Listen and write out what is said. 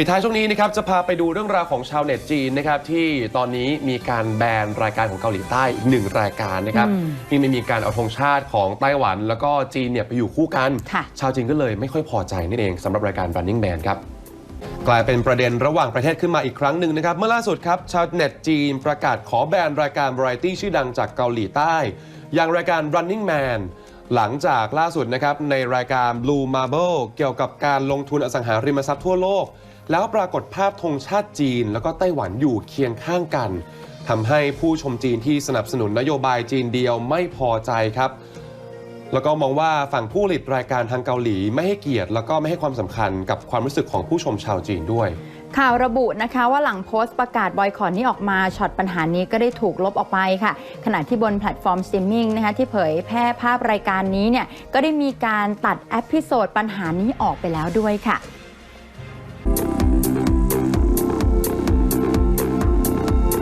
ปิดท้ายช่วงนี้นะครับจะพาไปดูเรื่องราวของชาวเน็ตจีนนะครับที่ตอนนี้มีการแบนรายการของเกาหลีใต้อีกหนึ่งรายการนะครับอืมที่ไม่มีการเอาธงชาติของไต้หวัน แล้วก็จีนเนี่ยไปอยู่คู่กันค่ะชาวจีนก็เลยไม่ค่อยพอใจนั่นเองสำหรับรายการ Running Man ครับกลายเป็นประเด็นระหว่างประเทศขึ้นมาอีกครั้งหนึ่งนะครับ เมื่อล่าสุดครับชาวเน็ตจีนประกาศขอแบนรายการวาไรตี้ชื่อดังจากเกาหลีใต้ อย่างรายการ Running Man หลังจากล่าสุดนะครับในรายการ Blue Marble เกี่ยวกับการลงทุนอสังหาริมทรัพย์ทั่วโลก แล้วปรากฏภาพธงชาติจีน แล้วก็ไต้หวันอยู่เคียงข้างกันทำให้ผู้ชมจีนที่สนับสนุนนโยบายจีนเดียวไม่พอใจครับ แล้วก็มองว่าฝั่งผู้ผลิตรายการทางเกาหลี ไม่ให้เกียรติ แล้วก็ไม่ให้ความสำคัญกับความรู้สึกของผู้ชมชาวจีนด้วย ข่าวระบุนะคะว่าหลังโพสต์ประกาศบอยคอรนี้ออกมาช็อตปัญหานี้ก็ได้ถูกลบออกไปค่ะ ขณะที่บนแพลตฟอร์มสตรีมมิ่งนะคะที่เผยแพร่ภาพรายการนี้เนี่ยก็ได้มีการตัดเอพิโซดปัญหานี้ออกไปแล้วด้วยค่ะ